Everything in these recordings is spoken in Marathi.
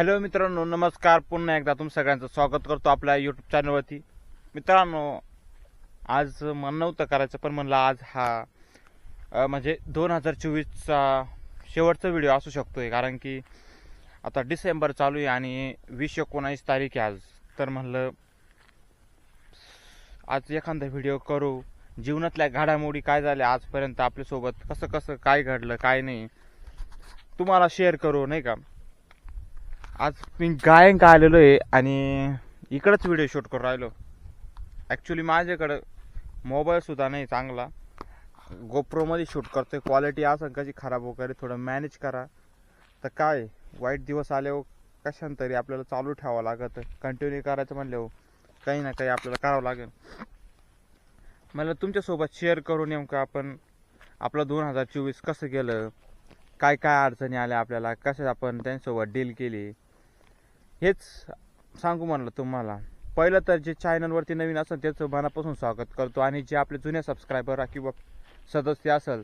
हॅलो मित्रांनो नमस्कार. पुन्हा एकदा तुम सगळ्यांचं स्वागत करतो आपल्या यूट्यूब चॅनलवरती मित्रांनो आज मन नव्हतं करायचं पण म्हणलं आज हा म्हणजे दोन हजार चोवीसचा शेवटचा व्हिडिओ असू शकतोय कारण की आता डिसेंबर चालू आहे आणि वीस एकोणावीस तारीख आहे आज. तर म्हणलं आज एखादा व्हिडिओ करू. जीवनातल्या घडामोडी काय झाल्या आजपर्यंत आपल्यासोबत? कसं कसं काय घडलं काय नाही? तुम्हाला शेअर करू नाही का? आज मी गायन आलेलो आहे आणि इकडंच व्हिडिओ शूट करून राहिलो. ॲक्च्युली माझ्याकडं मोबाईलसुद्धा नाही चांगला. गोप्रोमध्ये शूट करतोय क्वालिटी असं कशी खराब वगैरे थोडं मॅनेज करा. तर काय वाईट दिवस आले हो कशांतरी आपल्याला चालू ठेवावं लागत. कंटिन्यू करायचं म्हणले हो काही ना काही आपल्याला करावं लागेल. मला तुमच्यासोबत शेअर करू नेमकं आपण आपलं दोन हजार चोवीस कसं गेलं? काय काय अडचणी आल्या आपल्याला? कशा आपण त्यांच्यासोबत डील केली? हेच सांगू म्हणलं तुम्हाला. पहिलं तर जे चॅनलवरती नवीन असेल त्याचं मनापासून स्वागत करतो आणि जे आपले जुने सबस्क्रायबर किंवा सदस्य असेल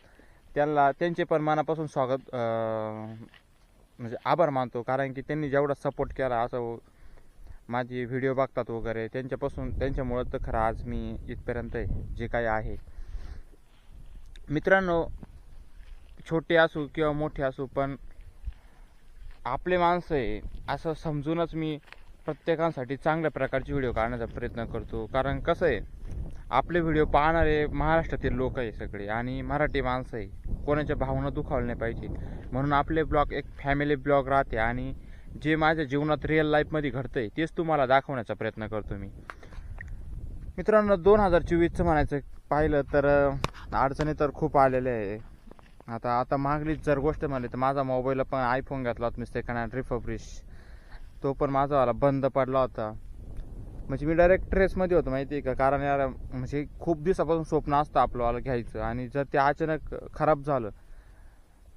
त्यांना त्यांचे पण मनापासून स्वागत म्हणजे आभार मानतो. कारण की त्यांनी जेवढा सपोर्ट केला असं माझे व्हिडिओ बघतात वगैरे त्यांच्यापासून त्यांच्यामुळं तर खरं आज मी इथपर्यंत जे काही आहे. मित्रांनो छोटे असू किंवा मोठे असू पण आपले माणसं आहे असं समजूनच मी प्रत्येकासाठी चांगल्या प्रकारचे व्हिडिओ काढण्याचा प्रयत्न करतो. कारण कसं आहे आपले व्हिडिओ पाहणारे महाराष्ट्रातील लोक आहे सगळे आणि मराठी माणसं आहे. कोणाच्या भावना दुखावल्या नाही पाहिजे. म्हणून आपले ब्लॉग एक फॅमिली ब्लॉग राहते आणि जे माझ्या जीवनात रिअल लाईफमध्ये घडतं आहे तेच तुम्हाला दाखवण्याचा प्रयत्न करतो मी. मित्रांनो दोन हजार चोवीसचं म्हणायचं पाहिलं तर अडचणी तर खूप आलेल्या आहे. आता आता मागलीच जर गोष्ट म्हणली तर माझा मोबाईल पण आयफोन घेतला होता मी सेकंड हँड रिफब्रिश तो पण माझा वाला बंद पडला होता. म्हणजे मी डायरेक्ट ट्रेसमध्ये होतो माहिती आहे का? कारण यार म्हणजे खूप दिवसापासून स्वप्न असतं आपलं वाला घ्यायचं. आणि जर ते अचानक खराब झालं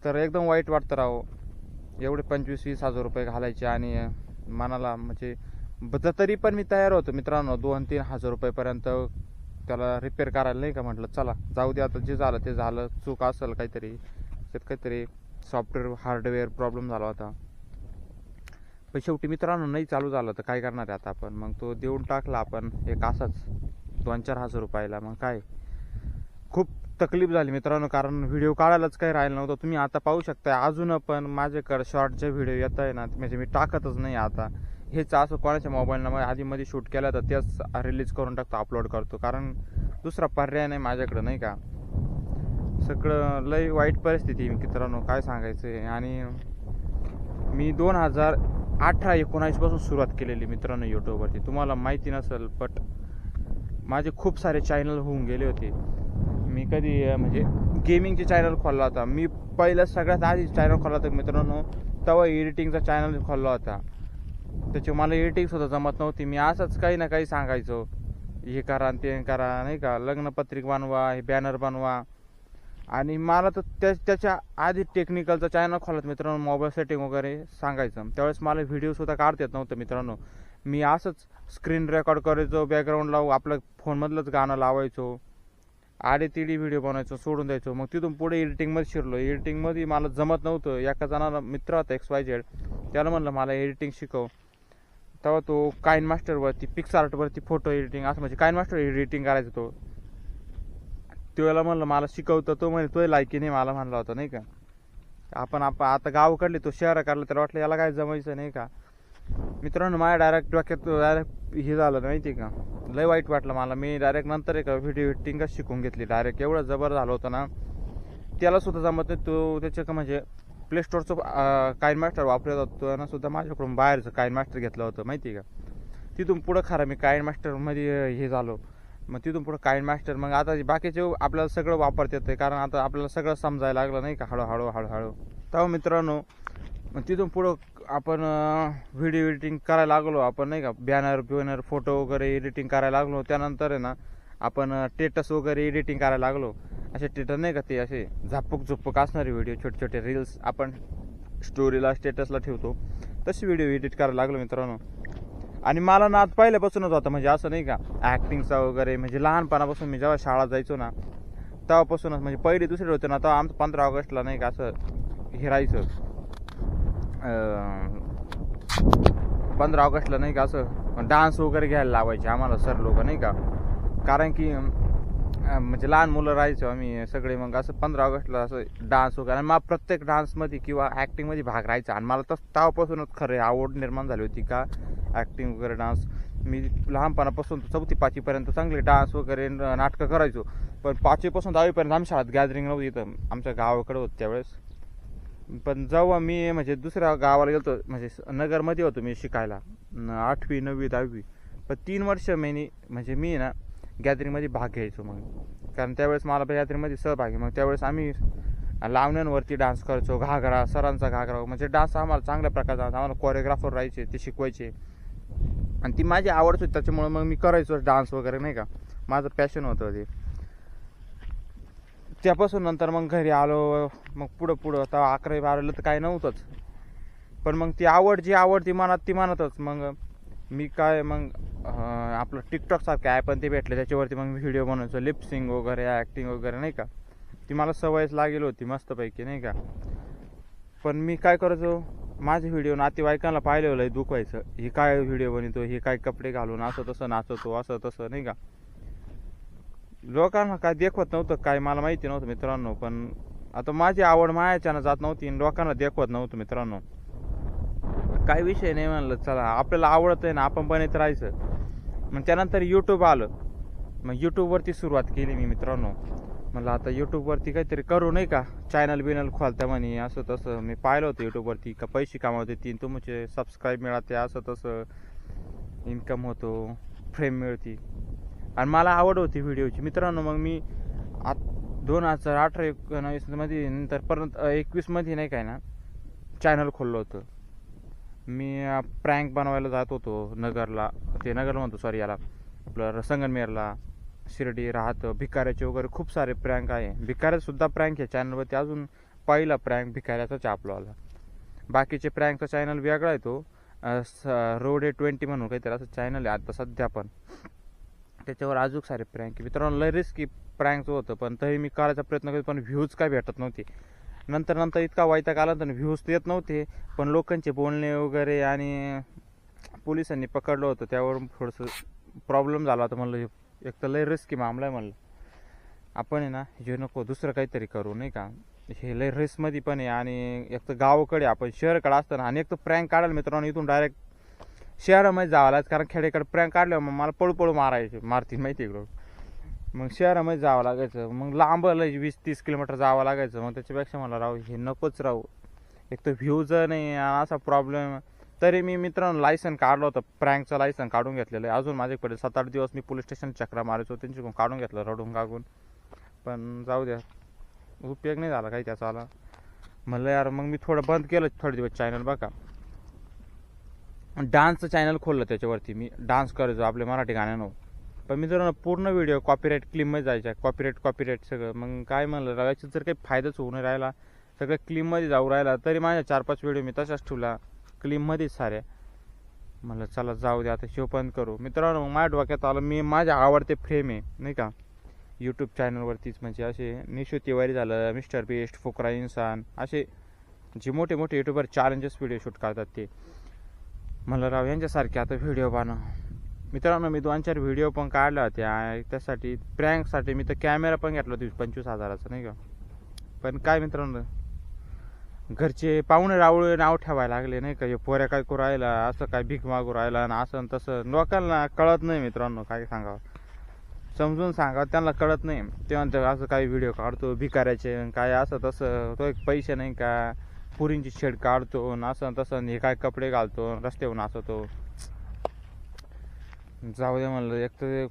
तर एकदम वाईट वाटतं राहो एवढे पंचवीस वीस हजार रुपये घालायचे आणि मनाला म्हणजे ब- तरी पण मी तयार होतो मित्रांनो दोन तीन हजार रुपयेपर्यंत. त्याला रिपेअर करायला नाही का म्हटलं? चला जाऊ दे आता जे झालं ते झालं चूक असेल काहीतरी. त्यात काहीतरी सॉफ्टवेअर हार्डवेअर प्रॉब्लेम झाला होता. पण शेवटी मित्रांनो नाही चालू झालं तर काय करणार आहे आता आपण? मग तो देऊन टाकला आपण एक असाच दोन चार हजार रुपयाला. मग काय? खूप तकलीफ झाली मित्रांनो कारण व्हिडिओ काढायलाच काही राहिलं नव्हतं. तुम्ही आता पाहू शकता अजून पण माझ्याकडे शॉर्टचे व्हिडिओ येत आहे ना म्हणजे मी टाकतच नाही आता. हेच असं कोणाच्या मोबाईलनं आधीमध्ये शूट केलं तर तेच रिलीज करून टाकतो अपलोड करतो. कारण दुसरा पर्याय नाही माझ्याकडं नाही का? सगळं लय वाईट परिस्थिती मित्रांनो काय सांगायचं आहे आणि मी दोन हजार अठरा एकोणावीसपासून सुरुवात केलेली मित्रांनो यूट्यूबवरती तुम्हाला माहिती नसेल बट माझे खूप सारे चॅनल होऊन गेले होते. मी कधी म्हणजे गेमिंगचे चॅनल खोलला होता. मी पहिलं सगळ्यात आधी चॅनल खोलला होता मित्रांनो. तेव्हा एडिटिंगचा चॅनल खोलला होता. त्याची मला एडिटिंग सुद्धा जमत नव्हती. मी असंच काही ना काही सांगायचो. हे करा ते करा नाही का? लग्नपत्रिक बनवा हे बॅनर बनवा. आणि मला तर त्या त्याच्या आधी टेक्निकलचा चॅनल खोलत मित्रांनो मोबाईल सेटिंग वगैरे सांगायचं. त्यावेळेस मला व्हिडिओसुद्धा काढता येत नव्हतं मित्रांनो. मी असंच स्क्रीन रेकॉर्ड करायचो बॅकग्राऊंड लावू आपलं फोनमधलंच गाणं लावायचो. आडे तिडी व्हिडिओ बनवायचो सोडून द्यायचो. मग तिथून पुढे एडिटिंगमध्ये शिरलो. एडिटिंगमध्ये मला जमत नव्हतं. एका जणाला मित्र होता एक्स वाय झेड त्याला म्हणलं मला एडिटिंग शिकव. तेव्हा तो काइन मास्टरवरती पिक्स आर्टवरती फोटो एडिटिंग असं म्हणजे काइन मास्टर एडिटिंग करायचा तो. त्याला म्हणलं मला शिकवतं. तो म्हणे तो लायकी नाही मला म्हणला होता नाही का? आपण आप आता गावकडले तो शहर काढला त्याला वाटलं याला काय जमायचं नाही का? मित्रांनो माझ्या डायरेक्ट डोक्यात डायरेक्ट हे झालं माहिती का? लय वाईट वाटलं मला. मी डायरेक्ट नंतर एक व्हिडिओ एडिटिंगच शिकून घेतली. डायरेक्ट एवढं जबर झालं होतं ना त्याला सुद्धा जमत नाही. तो त्याच्या म्हणजे प्ले स्टोअरचं काइन मास्टर वापरत होतो आणि सुद्धा माझ्याकडून बाहेरचं काइन मास्टर घेतलं होतं माहिती आहे का? तिथून पुढं खरं मी काइन मास्टरमध्ये हे झालो. मग तिथून पुढं काइन मास्टर मग आता बाकीचे आपल्याला सगळं वापरता येतं कारण आता आपल्याला सगळं समजायला लागलं नाही का? हळूहळू हळूहळू. तेव्हा मित्रांनो मग तिथून पुढं आपण व्हिडिओ एडिटिंग करायला लागलो आपण नाही का? बॅनर बिनर फोटो वगैरे एडिटिंग करायला लागलो. त्यानंतर आहे ना आपण टेटस वगैरे एडिटिंग करायला लागलो. असे टेटर नाही का ते असे झापक झुपक असणारे व्हिडिओ छोटे छोटे रील्स आपण स्टोरीला स्टेटसला ठेवतो. तसे व्हिडिओ एडिट करायला लागलो मित्रांनो. आणि मला नाद पहिल्यापासूनच होता म्हणजे असं नाही का ॲक्टिंगचा वगैरे म्हणजे लहानपणापासून मी जेव्हा शाळा जायचो ना तेव्हापासूनच म्हणजे पहिले दुसरे होते ना तेव्हा आमचं पंधरा ऑगस्टला नाही का असं हिरायचं पंधरा ऑगस्टला नाही का असं डान्स वगैरे घ्यायला लावायचे आम्हाला सर लोक नाही का? कारण की म्हणजे लहान मुलं राहायचो आम्ही सगळे मग असं पंधरा ऑगस्टला असं डान्स वगैरे आणि मला प्रत्येक डान्समध्ये किंवा ॲक्टिंगमध्ये भाग राहायचा. आणि मला तस तेव्हापासूनच खरं आवड निर्माण झाली होती का? ॲक्टिंग वगैरे डान्स मी लहानपणापासून चौथी पाचवीपर्यंत चांगले डान्स वगैरे नाटकं करायचो. पण पाचवीपासून दहावीपर्यंत आम्ही शाळेत गॅदरिंग नव्हती इथं. आमच्या गावाकडे होतं त्यावेळेस. पण जेव्हा मी म्हणजे दुसऱ्या गावाला गेलो म्हणजे स- नगरमध्ये होतो मी शिकायला आठवी नववी दहावी. पण तीन वर्ष मी म्हणजे मी ना गॅदरिंगमध्ये भाग घ्यायचो मग. कारण त्यावेळेस मला गॅदरिंगमध्ये सहभागी. मग त्यावेळेस आम्ही लावण्यांवरती डान्स करायचो घागरा सरांचा घागरा. म्हणजे डान्स आम्हाला चांगल्या प्रकारचा आम्हाला कोरिओग्राफर राहायचे ते शिकवायचे. आणि ती माझी आवडच होती त्याच्यामुळे मग मी करायचो डान्स वगैरे नाही का? माझं पॅशन होतं ते. त्यापासून नंतर मग घरी आलो मग पुढं पुढं. आता अकरावी बारावीला तर काही नव्हतंच. पण मग ती आवड जी आवड ती मनात ती मानतच. मग मी काय मग आपलं टिकटॉक सारखं ॲप पण ते भेटले. त्याच्यावरती मग मी व्हिडिओ बनवायचो लिपसिंग वगैरे ॲक्टिंग वगैरे नाही का? ती मला सवयच लागेल होती मस्तपैकी नाही का? पण मी काय करायचो माझे व्हिडिओ नातेवाईकांना पाहिले लय दुखवायचं. हे काय व्हिडिओ बनवतो हे काय कपडे घालून असं तसं नाचवतो असं तसं नाही का? लोकांना काय देखवत नव्हतं काय मला माहिती नव्हतं मित्रांनो. पण आता माझी आवड मायाच्यानं जात नव्हती आणि लोकांना देखवत नव्हतं मित्रांनो. काही विषय नाही म्हणलं चला आपल्याला आवडत आहे ना आपण पण येत राहायचं. मग त्यानंतर यूट्यूब आलं. मग यूट्यूबवरती सुरुवात केली मी मित्रांनो. म्हणलं आता यूट्यूबवरती काहीतरी करू नाही का? चॅनल बिनल खोलता म्हणे असं तसं. मी पाहिलं होतं यूट्यूबवरती का पैसे कामावते तीन तुमचे सबस्क्राईब मिळते असं तसं. इन्कम होतो फ्रेम मिळती. आणि मला आवड होती व्हिडिओची मित्रांनो मग मी आत दोन हजार अठरा एकोणावीसमध्ये नंतर परत एकवीसमध्ये नाही काय ना चॅनल खोललं होतं. मी प्रँक बनवायला जात होतो नगरला. ते नगरला म्हणतो सॉरी याला. आपलं संगनमेरला शिर्डी राहत भिकाऱ्याचे वगैरे खूप सारे प्रँक आहे. भिकाऱ्याचसुद्धा प्रँक आहे. चॅनलवरती अजून पहिला प्रँक भिकाऱ्याचाच आहे आपलावाला बाकीचे प्रँकचा चॅनल वेगळा आहे तो. रोड ए ट्वेंटी म्हणून काहीतरी असं चॅनल आहे आता सध्या पण. त्याच्यावर अजून सारे प्रँक मित्रांनो लय रिस्की प्रँकचं होतं पण तरी मी करायचा प्रयत्न करतो पण व्ह्यूज काय भेटत नव्हते. नंतर नंतर इतका वैताग आला तर व्ह्यूज येत नव्हते. पण लोकांचे बोलणे वगैरे आणि पोलिसांनी पकडलं होतं. त्यावर थोडंसं प्रॉब्लेम झाला होता म्हणलं हे- एक तर लय रिस्की मामला आहे म्हणलं. आपण आहे ना हे नको दुसरं काहीतरी करू नाही का? हे लय रिस्कमध्ये पण आहे आणि एक तर गावाकडे आपण शहराकडे असताना आणि एक तर प्रँक काढायला मित्रांनो इथून डायरेक्ट शहरामध्ये जावं लागायचं कारण खेडेकडे प्रँक काढल्यावर मग मला पळू पळू मारायचे मारतील माहिती आहे इकडं मग शहरामध्ये जावं लागायचं. मग लांब वीस तीस किलोमीटर जावं लागायचं. मग त्याच्यापेक्षा मला राहू हे नकोच राहू. एक तर व्ह्यूज नाही आणि असा प्रॉब्लेम तरी मी मित्रांनो लायसन काढलं होतं. प्रँकचं लायसन काढून घेतलेलं आहे. अजून माझ्याकडे सात आठ दिवस मी पोलीस स्टेशन चक्रा मारायचो. त्यांच्याकडून काढून घेतलं रडून कागून पण जाऊ द्या. उपयोग नाही झाला काही त्याचा आला. म्हणलं यार मग मी थोडं बंद केलं थोडे दिवस चॅनल बघा. डान्सचं चॅनल खोललं त्याच्यावरती मी. डान्स करायचो आपले मराठी गाण्यांवर. पण मी जर पूर्ण व्हिडिओ कॉपीराईट क्लीममध्ये जायच्या कॉपीराईट कॉपीराईट सगळं मग काय म्हणलं राहायचं जर काही फायदाच होऊ नाही राहिला सगळं क्लीममध्ये जाऊ राहिला तरी माझ्या चार पाच व्हिडिओ मी तशाच ठेवला क्लीममध्येच साऱ्या. म्हणलं चला जाऊ दे आता शिवपण करू. मित्रांनो माझ्या डोक्यात आलं मी माझ्या आवडते फ्रेम आहे नाही का? यूट्यूब चॅनलवरतीच म्हणजे असे निशू तिवारी झालं मिस्टर बेस्ट फुकरा इन्सान असे जे मोठे मोठे यूट्यूबर चॅलेंजेस व्हिडिओ शूट करतात ते. म्हणलं राव यांच्यासारखे आता व्हिडिओ बनव. मित्रांनो मी दोन चार व्हिडिओ पण काढला त्या त्यासाठी प्रँकसाठी मी तर कॅमेरा पण घेतला होता पंचवीस हजाराचा नाही का? पण काय मित्रांनो घरचे पाहुणे रावळे नाव ठेवायला लागले नाही का? हे पोऱ्या काय करू राहिला असं काय भीक मागू राहिला आणि असं तसं. लोकांना कळत नाही मित्रांनो काय सांगावं. समजून सांगा त्यांना कळत नाही. तेव्हा असं काही व्हिडिओ काढतो भिकाऱ्याचे काय असं तसं. तो एक पैसे नाही का पुरींची शेड काढतो आणि असं तसं हे काय कपडे घालतो रस्त्यावर नाचवतो जाऊ दे म्हणलं एक तर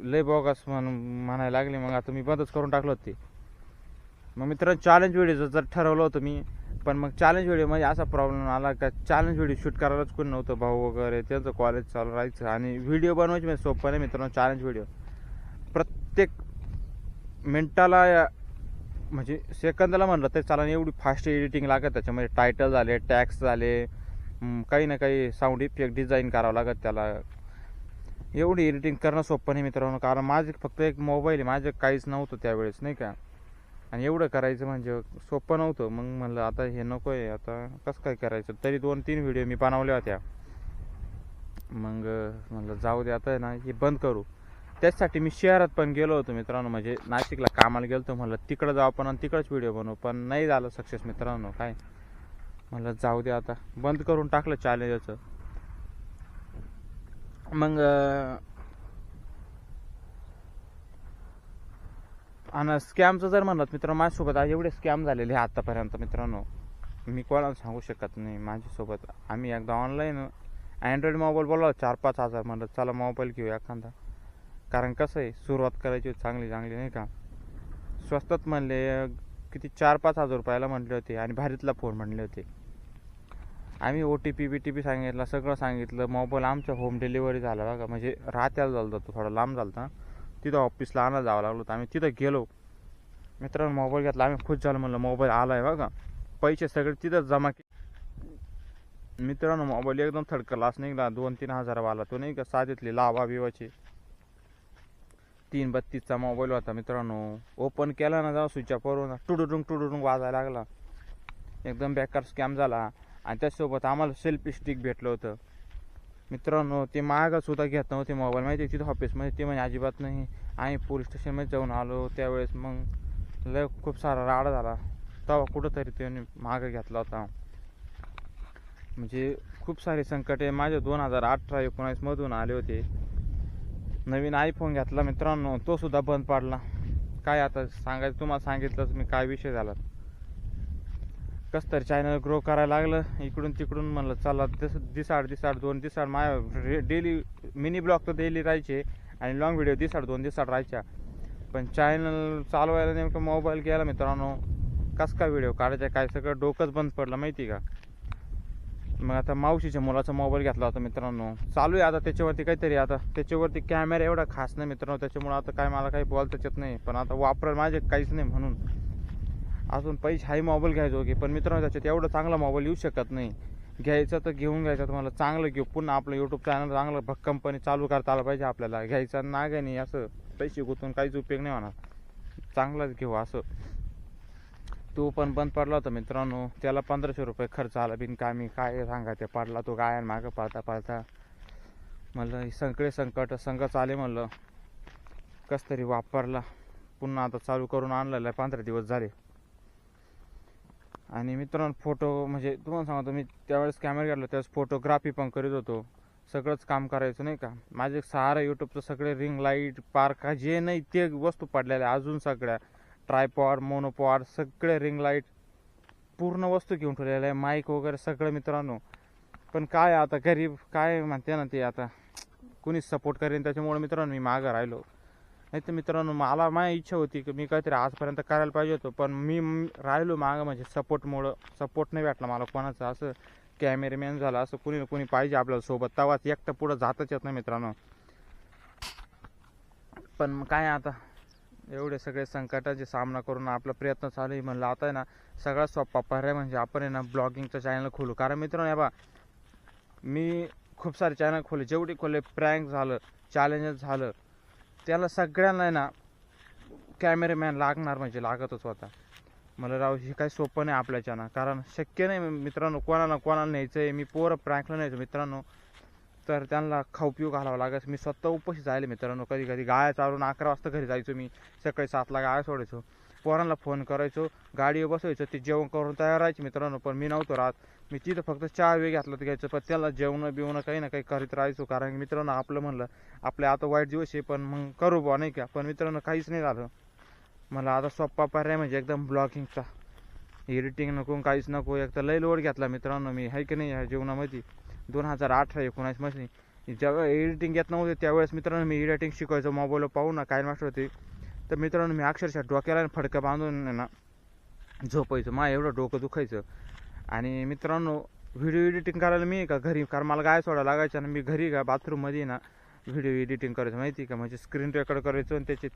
लय बोगस म्हणून म्हणायला लागले. मग आता मी बंदच करून टाकलं ते. मग मित्रांनो चॅलेंज व्हिडिओचं जर ठरवलं होतं मी पण मग चॅलेंज व्हिडिओमध्ये असा प्रॉब्लेम आला का चॅलेंज व्हिडिओ शूट करायलाच कोण नव्हतं भाऊ वगैरे त्यांचं कॉलेज चालू राहायचं. आणि व्हिडिओ बनवायची म्हणजे सोपं नाही मित्रांनो चॅलेंज व्हिडिओ प्रत्येक मिनटाला या- म्हणजे सेकंदाला म्हणलं तरी चालणं एवढी फास्ट एडिटिंग लागत त्याच्यामध्ये टायटल झाले टॅक्स झाले काही ना काही साऊंड इफेक्ट डिझाईन करावं लागत त्याला. एवढी एडिटिंग करणं सोपं नाही मित्रांनो कारण माझे फक्त एक मोबाईल आहे माझं काहीच नव्हतं त्यावेळेस नाही का? आणि एवढं करायचं म्हणजे सोपं नव्हतं. मग म्हणलं आता हे नको आहे आता कसं काय करायचं? तरी दोन तीन व्हिडिओ मी बनवल्या होत्या. मग म्हणलं जाऊ दे आता ना हे बंद करू. त्याचसाठी मी शहरात पण गेलो होतो मित्रांनो म्हणजे नाशिकला कामाला गेलो होतो म्हणलं तिकडं जाऊ आपण आणि तिकडंच व्हिडिओ बनवू. पण नाही झालं सक्सेस मित्रांनो काय? म्हणलं जाऊ दे आता. बंद करून टाकलं चॅलेंजचं मग आणि स्कॅमचं जर म्हणत मित्रांनो माझ्यासोबत आज एवढे स्कॅम झालेले आहे आतापर्यंत मित्रांनो. मी कोणाला सांगू शकत नाही माझ्यासोबत. आम्ही एकदा ऑनलाईन अँड्रॉइड मोबाईल बोलला चार पाच हजार म्हणलं चला मोबाईल घेऊ एखादा. कारण कसं आहे सुरुवात करायची चांगली चांगली नाही का? स्वस्तात म्हणले किती चार पाच हजार रुपयाला म्हटले होते आणि भारीतला फोन म्हणले होते. आम्ही O T P B T P सांगितलं सगळं सांगितलं. मोबाईल आमच्या होम डिलिव्हरी झाला बघा. म्हणजे राहत्याला झालं तो थोडा लांब झाला होता तिथं ऑफिसला आणायला जावं लागलो तर आम्ही तिथं गेलो. मित्रांनो मोबाईल घेतला. आम्ही खुश झालो म्हणलं मोबाईल आला आहे बघा. पैसे सगळे तिथंच जमा के मित्रांनो मोबाईल एकदम थडकलाच नाही निघाला दोन तीन हजारवाला तो नाही का साधीतली लावा बिवाची. तीन बत्तीसचा मोबाईल होता मित्रांनो. ओपन केला ना जाऊ स्विच ऑफ करून. टुडुडुंग टुडुडुंग वाजायला लागला. एकदम बेकार स्कॅम झाला. आणि त्याचसोबत आम्हाला सेल्फी स्टिक भेटलं होतं. मित्रांनो ते मागंसुद्धा घेत नव्हते मोबाईल माहिती तिथं ऑफिसमध्ये ते म्हणजे अजिबात नाही. आम्ही पोलीस स्टेशनमध्ये जाऊन आलो. त्यावेळेस मग लय खूप सारा राडा झाला. तेव्हा कुठंतरी त्याने मागं घेतला होता. म्हणजे खूप सारे संकटे माझे दोन हजार अठरा एकोणावीसमधून आले होते. नवीन आयफोन घेतला मित्रांनो. तो सुद्धा बंद पाडला. काय आता सांगायचं? तुम्हाला सांगितलंच मी. काय विषय झाला? कस तरी चॅनल ग्रो करायला लागलं. इकडून तिकडून म्हणलं चला दिस दिसाड दिसाड दोन दिसाड. माझ्या डेली मिनी ब्लॉग तर डेली राहायचे आणि लॉंग व्हिडिओ दिसाड दोन दिसाड राहायच्या. पण चॅनल चालवायला नेमकं मोबाईल गेला मित्रांनो. कस काय व्हिडिओ काढायचा काय सगळं डोकंच बंद पडलं माहिती का? मग आता मावशीच्या मुलाचा मोबाईल घेतला होता मित्रांनो. चालू आहे आता त्याच्यावरती काहीतरी आता. त्याच्यावरती कॅमेरा एवढा खास नाही मित्रांनो. त्याच्यामुळे आता काय मला काही बोलताच येत नाही. पण आता वापर माझे काहीच नाही म्हणून. अजून पैसे हाही मोबाईल घ्यायचो की पण मित्रांनो त्याच्यात एवढा चांगला मोबाईल येऊ शकत नाही. घ्यायचं तर घेऊन घ्यायचं तर मला चांगलं घेऊ. पुन्हा आपलं यूट्यूब चॅनल चांगलं भक्कमपणे चालू करता आलं पाहिजे आपल्याला. घ्यायचा ना काय नाही असं पैसे गुतून काहीच उपयोग नाही होणार. चांगलाच घेऊ असं. तो पण बंद पडला होता मित्रांनो. त्याला पंधराशे रुपये खर्च आला. बिनकामी काय सांगा ते पडला तो गायन मागं पाळता पाळता. म्हणलं हे सगळे संकट संघच आले म्हणलं. कस तरी वापरला. पुन्हा आता चालू करून आणलेलं आहे पंधरा दिवस झाले. आणि मित्रांनो फोटो म्हणजे तुम्हाला सांगतो मी त्यावेळेस कॅमेरा घेतला त्यावेळेस फोटोग्राफी पण करीत होतो. सगळंच काम करायचं नाही का? माझे सारं यूट्यूबचं सगळे रिंग लाइट पार्क जे नाही ते वस्तू पडलेल्या अजून सगळ्या. ट्रायपॉड मोनोपॉड सगळे रिंग लाइट पूर्ण वस्तू घेऊन ठेवलेल्या आहे माईक वगैरे सगळं मित्रांनो. पण काय आता गरीब काय म्हणते ना ते आता? कुणीच सपोर्ट करेन त्याच्यामुळे मित्रांनो मी मागं राहिलो. नाही तर मित्रांनो मला माझी इच्छा होती की मी काहीतरी आजपर्यंत करायला पाहिजे होतं पण मी राहिलो मागं म्हणजे सपोर्टमुळं सपोर्ट नाही भेटला मला कोणाचं. असं कॅमेरामॅन झालं असं कुणी ना कुणी पाहिजे आपल्याला सोबत. तेव्हाच एकटं पुढं जातच येत नाही मित्रांनो. पण काय आता? एवढे सगळे संकटाचे सामना करून आपला प्रयत्न चालू आहे म्हणलं. आता आहे ना सगळा सोपा पर्याय म्हणजे आपण आहे ना ब्लॉगिंगचं चॅनल खोलू. कारण मित्रांनो हे बा मी खूप सारे चॅनल खोले जेवढे खोले प्रँक झालं चॅलेंजेस झालं त्याला सगळ्यांना ना कॅमेरामॅन लागणार म्हणजे लागतच होता. मला राव हे काही सोपं नाही आपल्याच्यानं कारण शक्य नाही मित्रांनो कोणाला कोणाला न्यायचं आहे मी पोरं प्रँकला न्यायचं मित्रांनो. तर त्यांना खाऊ पिऊ घालावं लागायचं मी स्वतः उपशी जायला मित्रांनो. कधी कधी गाया चालून अकरा वाजता घरी जायचो मी. सकाळी सातला गाया सोडायचो. पोरांना फोन करायचो गाडीवर बसवायचं ते जेवण करून तयार राहायचे मित्रांनो पण मी नव्हतो राहत. मी तिथं फक्त चहा वेळ घेतला तर घ्यायचं पण त्याला जेवणं बिवणं काही ना काही करीत राहायचो कारण की मित्रांनो आपलं म्हणलं आपले आता वाईट दिवस आहे पण मग करू बुवा नाही का? पण मित्रांनो काहीच नाही झालं. मला आता सोप्पा पर्याय म्हणजे एकदम ब्लॉगिंगचा. एडिटिंग नको काहीच नको. एक तर लय लोड घेतला मित्रांनो मी आहे की नाही ह्या जीवनामध्ये? दोन हजार अठरा एकोणावीसमध्ये जेव्हा एडिटिंग घेत नव्हते त्यावेळेस मित्रांनो मी एडिटिंग शिकवायचो मोबाईलवर पाहू ना काय मास्टर होते. तर मित्रांनो मी अक्षरशः डोक्याला फडकं बांधून ना झोपायचं. मा एवढं डोकं दुखायचं. आणि मित्रांनो व्हिडिओ एडिटिंग करायला मी का घरी? कारण मला गाय सोडायला लागायचं आणि मी घरी का बाथरूममध्ये ना व्हिडिओ एडिटिंग करायचो माहिती आहे का? म्हणजे स्क्रीन रेकॉर्ड करायचो आणि त्याचे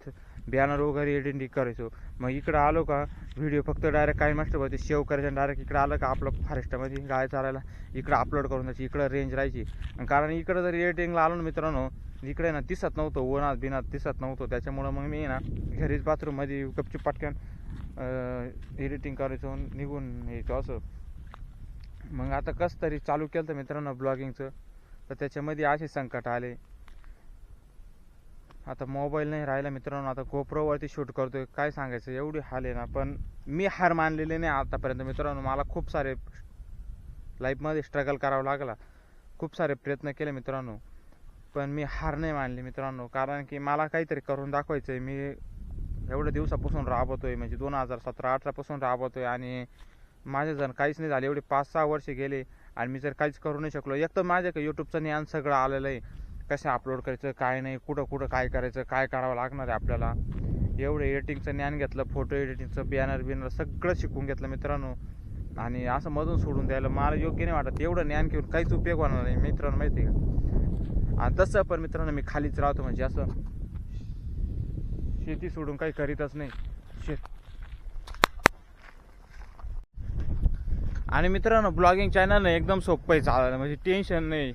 बॅनर वगैरे एडिटिंग करायचो. मग इकडं आलो का व्हिडिओ फक्त डायरेक्ट काय मास्टरवरती सेव्ह करायचं आणि डायरेक्ट इकडं आलं का आपलं फॉरेस्टमध्ये गाय चालायला इकडं अपलोड करून द्यायची इकडं रेंज राहायची. कारण इकडं जर एडिटिंगला आलो ना मित्रांनो इकडे ना दिसत नव्हतं उन्हात बिनात दिसत नव्हतं. त्याच्यामुळं मग मी ना घरीच बाथरूममध्ये गपचूप पटकन एडिटिंग करायचो निघून यायचो असं. मग आता कसं तरी चालू केलं तर मित्रांनो ब्लॉगिंगचं तर त्याच्यामध्ये असे संकट आले. आता मोबाईल नाही राहिला मित्रांनो आता गोप्रोवरती शूट करतोय. काय सांगायचं? एवढी हाल आहे ना पण मी हार मानलेली नाही आतापर्यंत. मित्रांनो मला खूप सारे लाईफमध्ये स्ट्रगल करावं लागला. खूप सारे प्रयत्न केले मित्रांनो पण मी हार नाही मानली मित्रांनो. कारण की मला काहीतरी करून दाखवायचं आहे मी एवढ्या दिवसापासून राबवतोय म्हणजे दोन हजार सतरा अठरापासून राबवतोय आणि माझे जण काहीच नाही झाले एवढे पाच सहा वर्षे गेले आणि मी जर काहीच करू नाही शकलो. एक तर माझ्या माझ्याकडे यूट्यूबचं ज्ञान सगळं आलेलं आहे. कसं अपलोड करायचं काय नाही कुठं कुठं काय करायचं काय करावं लागणार आहे आपल्याला? एवढं एडिटिंगचं ज्ञान घेतलं फोटो एडिटिंगचं बॅनर बिनर सगळं शिकून घेतलं मित्रांनो. आणि असं मधून सोडून द्यायला मला योग्य नाही वाटत. एवढं ज्ञान घेऊन काहीच उपयोग होणार नाही मित्रांनो माहिती आहे का? आणि तसं पण मित्रांनो मी खालीच राहतो म्हणजे असं शेती सोडून काही करीतच नाही. शेत आणि मित्रांनो ब्लॉगिंग चॅनल एकदम सोपं आहे चालायला. म्हणजे टेन्शन नाही.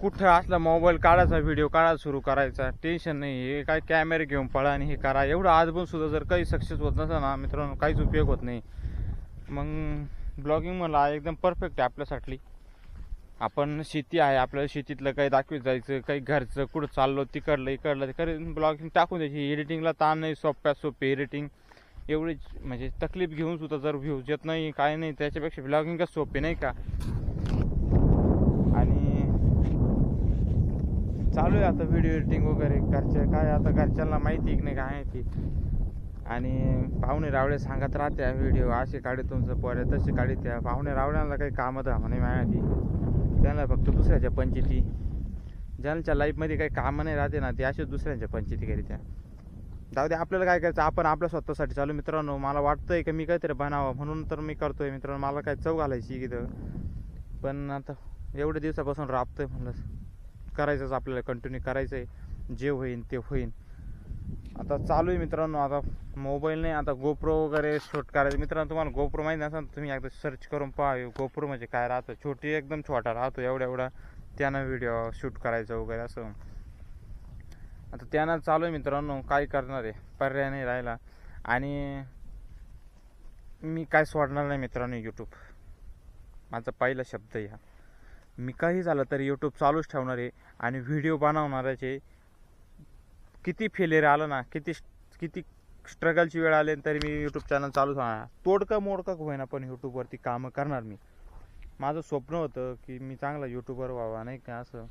कुठं असला मोबाईल काढायचा व्हिडिओ काढायला सुरू करायचा टेन्शन नाही. हे काय कॅमेरे घेऊन पळा आणि हे करा. एवढं आज पण सुद्धा जर काही सक्सेस होत नसेल ना मित्रांनो काहीच उपयोग होत नाही. मग ब्लॉगिंग मला एकदम परफेक्ट आहे आपल्यासाठी. आपण शेती आहे आपल्याला शेतीतलं काही दाखवीत जायचं काही घरचं कुठं चाललो तिकडलं इकडलं तिकडे ब्लॉगिंग टाकून द्यायची. एडिटिंगला ताण नाही सोप्या सोपी एडिटिंग एवढी म्हणजे तकलीफ घेऊन सुद्धा जर व्ह्यूज येत नाही काय नाही त्याच्यापेक्षा ब्लॉगिंगच सोपे नाही का आणि चालू आहे आता व्हिडिओ एडिटिंग वगैरे घरच्या काय आता घरच्यांना माहिती की नाही काय माहिती आणि पाहुणे रावळे सांगत राहत्या व्हिडिओ असे काढे तुमचं पोरे तसे काढी त्या. पाहुणे रावळ्यांना काही कामं धामं नाही माहिती त्यांना फक्त दुसऱ्याच्या पंचायती. ज्यांच्या लाईफमध्ये काही कामं नाही राहते ना ते असे दुसऱ्यांच्या पंचायती करीत्या जाऊ दे आपल्याला काय करायचं? आपण आपल्या स्वतःसाठी चालू मित्रांनो मला वाटतंय की मी काहीतरी बनावं? म्हणून तर मी करतोय मित्रांनो. मला काय चव घालायची इथं पण आता एवढ्या दिवसापासून राबतोय म्हणलं. करायचंच आपल्याला कंटिन्यू करायचं आहे जे होईन ते होईन. आता चालू आहे मित्रांनो आता मोबाईल नाही आता गोप्रो वगैरे शूट करायचं. मित्रांनो तुम्हाला गोप्रो माहिती नसेल तुम्ही एकदा सर्च करून पहा गोप्रो म्हणजे काय राहतं. छोटी एकदम छोटा राहतो. एवढा एवढा त्यानं व्हिडिओ शूट करायचं वगैरे असं. आता त्यानं चालू आहे मित्रांनो काय करणार आहे? पर्याय नाही राहिला. आणि मी काय सोडणार नाही मित्रांनो यूट्यूब माझा पहिला शब्द या मी काही झालं तरी यूट्यूब चालूच ठेवणार आहे आणि व्हिडिओ बनवणाऱ्याचे किती फेलियर आलं ना किती किती स्ट्रगलची वेळ आली तरी मी यूट्यूब चॅनल चालू होणार तोडकं मोडकं होईना पण यूट्यूबवरती कामं करणार मी. माझं स्वप्न होतं की मी चांगला यूट्यूबर व्हावा नाही का असं.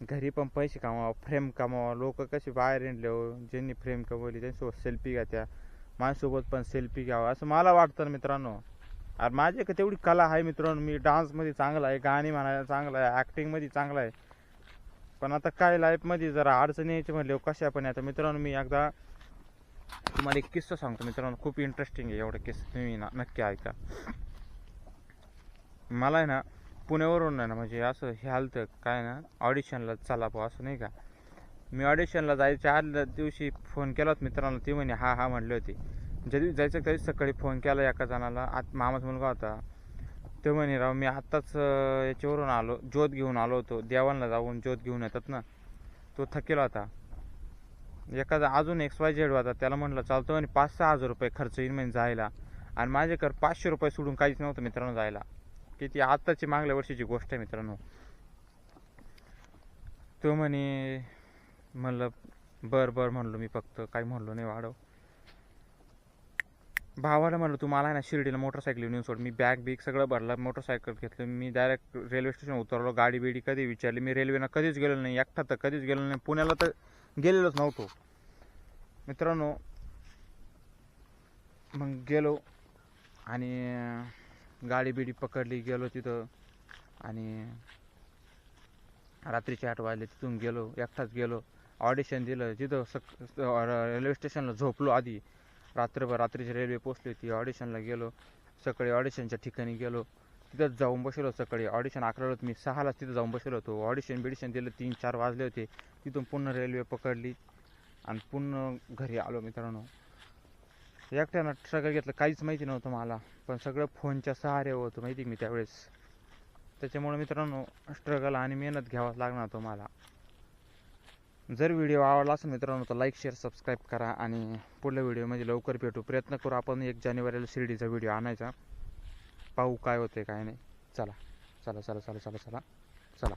घरी पण पैसे कमावा फ्रेम कमावा लोक कसे बाहेर येणले हो ज्यांनी फ्रेम कमवली त्यांच्यासोबत सेल्फी घ्या माझ्यासोबत पण सेल्फी घ्यावा असं मला वाटतं मित्रांनो. अरे माझी का तेवढी कला आहे मित्रांनो मी डान्समध्ये चांगला आहे गाणी म्हणायला चांगला आहे ॲक्टिंगमध्ये चांगला आहे. पण आता काय लाईफमध्ये जरा अडचणी यायची म्हणले कशा पण आता मित्रांनो मी एकदा तुम्हाला एक किस्सा सांगतो मित्रांनो खूप इंटरेस्टिंग आहे एवढा किस्सा तुम्ही ना नक्की ऐका. मला आहे ना पुण्यावरून आहे ना म्हणजे असं हे आलं काय ना ऑडिशनला चला बुवा असं नाही का? मी ऑडिशनला जायच्या आदल्या दिवशी फोन केला होता मित्रांनो ती म्हणे हा हा म्हणले होते. ज्या जायचं त्या सकाळी फोन केला एका जणाला. आत मामाचा मुलगा होता. तो म्हणे राव मी आत्ताच याच्यावरून आलो ज्योत घेऊन आलो होतो. देवांना जाऊन ज्योत घेऊन येतात ना. तो थकेला होता. एखादा अजून एक्स वाय झेड होता त्याला म्हटलं चालतो म्हणे पाच सहा हजार रुपये खर्च येईल म्हणजे जायला. आणि माझ्याकडे पाचशे रुपये सोडून काहीच नव्हतं मित्रांनो जायला. की ती आत्ताची मागल्या वर्षीची गोष्ट आहे मित्रांनो. तो म्हणे म्हणलं बर बर म्हणलो मी फक्त. काही म्हणलो नाही वाढव. भावाला म्हणलं तू मला आहे ना शिर्डीला मोटरसायकल येऊन सोड. मी बॅग बिग सगळं भरलं मोटरसायकल घेतलं. मी डायरेक्ट रेल्वे स्टेशन उतरलो. गाडी बिडी कधी विचारली? मी रेल्वेनं कधीच गेलो नाही. एकटा तर कधीच गेलो नाही. पुण्याला तर गेलेलोच नव्हतो. मित्रांनो मग गेलो आणि गाडी बिडी पकडली. गेलो तिथं आणि रात्रीचे आठ वाजले. तिथून गेलो. एकटाच गेलो. ऑडिशन दिलं. तिथं सक रेल्वे स्टेशनला झोपलो आधी. रात्रभर रात्रीची रेल्वे पोचली होती ऑडिशनला गेलो. सकाळी ऑडिशनच्या ठिकाणी गेलो. तिथंच जाऊन बसलो सकाळी. ऑडिशन अकराला मी सहालाच तिथं जाऊन बसलो होतो. ऑडिशन बिडिशन दिलं. तीन चार वाजले होते. तिथून पुन्हा रेल्वे पकडली. आणि पुन्हा घरी आलो मित्रांनो. एकट्यानं सगळं घेतलं. काहीच माहिती नव्हतं मला. पण सगळं फोनच्या सहारे होतं माहिती मी त्यावेळेस. त्याच्यामुळे मित्रांनो स्ट्रगल आणि मेहनत घ्यावाच लागणार होतं मला. जर व्हिडिओ आवडला असेल मित्रांनो तर लाईक शेअर सबस्क्राईब करा आणि पुढल्या व्हिडिओमध्ये लवकर भेटू. प्रयत्न करू आपण एक जानेवारीला शिर्डीचा व्हिडिओ आणायचा. पाहू काय होते काय नाही. चला. चला चला चला चला चला. चला.